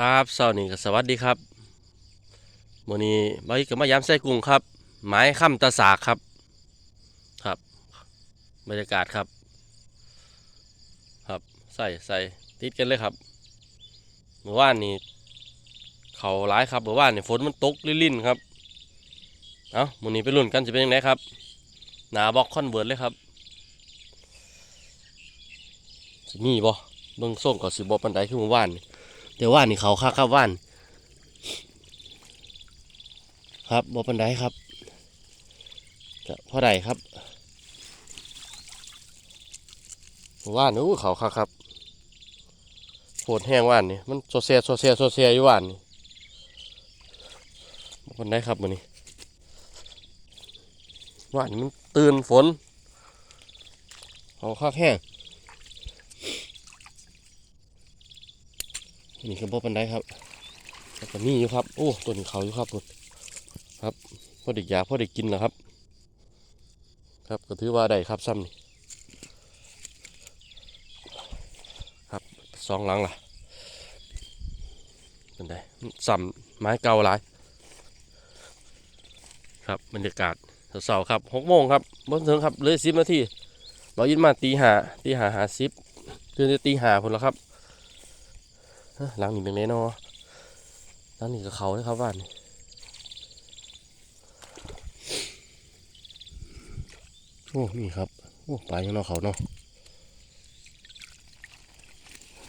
ครับเสาร์นี้ก็สวัสดีครับมื้อนี้บอยก็มายามใส่กุ้งครับ หมายค่ำตะสากครับ ครับ บรรยากาศครับ ครับใส่ใส่ติดกันเลยครับเมื่อวานนี้เขาร้ายครับเมื่อวานนี้ฝนมันตกลิ่นๆครับ เอ้ามื้อนี้ไปลุ้นกันจะเป็นยังไงครับ หนาบอกคอนเวิร์ตเลยครับสิมีบ่เบิ่งส่งกับสิบ่ปานใดคือเมื่อวานนี่ เดี๋ยวว่านนี่เขาค่าครับว่าน ครับบอปันไดครับพ่อใดครับว่านอู้เขาค่าครับโหดแห้งว่านนี่มันโซเซียโซเซียโซเซียอยู่ว่านนี่บอปันไดครับมันนี่ว่านนี่มันตื่นฝนเขาค่าแห้ง อันนี้คือบ่ปันไดครับแล้วก็มีอยู่ครับโอ้ตัวนี้เขาอยู่ครับครับพ่อเด็กอยากพ่อเด็กกินแล้วครับ ครับก็ถือว่าได้ครับซ้ำนี่ครับสองหลังล่ะเป็นไดซ้ำไม้เก่าหลายครับบรรยากาศเสาร์ครับหกโมงครับบนถึงครับเลยสิบนาทีเรายินมาตีหาตีหาหาสิบคือจะตีหาพุ่นแล้วครับ หลังนี้เป็นไงเนาะหลังนี้ก็เขาเลยครับบ้านโอ้นี่ครับโอ้ปลายังนาะเขาเนาะ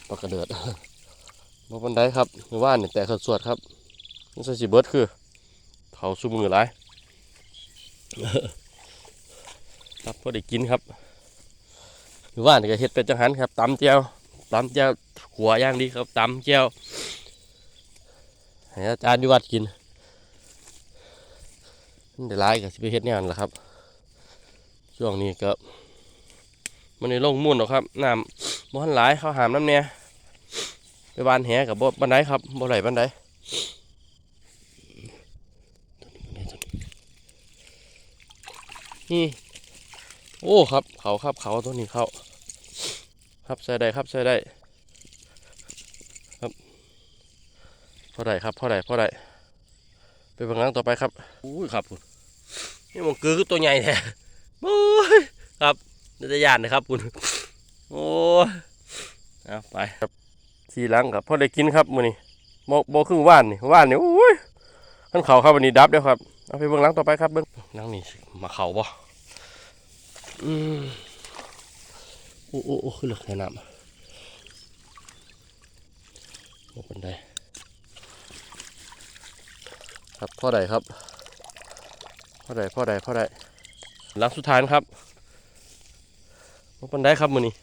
ปลากระเดือดบ่บันไดครับหรือว่านี่แต่สวดครับนี่ใส่สีเบิร์ดคือ เขาสู้มือหลายครับพอได้กินครับหรือว่านี่ก็เฮ็ดเป็นจังหันครับตำเจียว ตำเจียวหัวย่างดีครับตำเจียวให้อาจารย์ยู่วัดกินมันได้ร้ายกับสิไปเฮ็ดเนี่ยนแหละครับ ช่วงนี้ก็มันในลงมุ่นหรอกครับน้ำบ่ทันหลายเขาหามน้ำเนี่ยไปบานแหกับบ่บันไดครับบ่ไหลบันไดนี่โอ้ครับเขาครับเขาตัวนี้เขา ครับใส่ได้ครับใส่ได้พอได้ครับพอได้พอได้ไปเบางครั้งต่อไปครับอุ้ยครับคุณนี่มันคือตัวใหญ่แท้โอ้ยครับน่าจะยานนะครับคุณโอ้ยเอาไปครับทีหลังครับพอได้กินครับมื้อนี้โมโมครึ่งว่านนี่ว่านนี่โอ้ยขันเขาครับวันนี้ดับเด้วครับเอาไปเบื้องหลังต่อไปครับเบื้องหลังนี่สิมาเขาบ่อืมโอ้โอ้โอ้ขึ้นเลยแนะนำบ่เป็นไดครับพ่อใดครับพ่อใดพ่อใดพ่อใดหลังสุดท้ายนะครับบ่ปันได้ครับมือนี้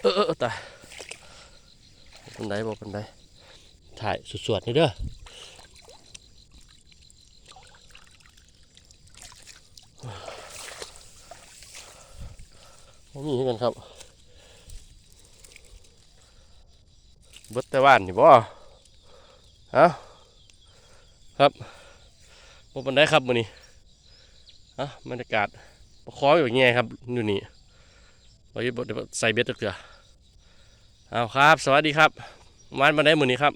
เออเออเออตายบ่ปันได้บ่ปันได้ถ่ายสวดๆนี่เด้อ บ่มีคือกันครับบิดแต่ว่านนี่บ่เอาครับบนบันไดครับมือนี้อะบรรยากาศประคองอยู่อย่างเงี้ยครับอยู่นี่เราจะใส่เบ็ดตะเกียเอาครับ สวัสดีครับวันบันไดมือนี้ครับ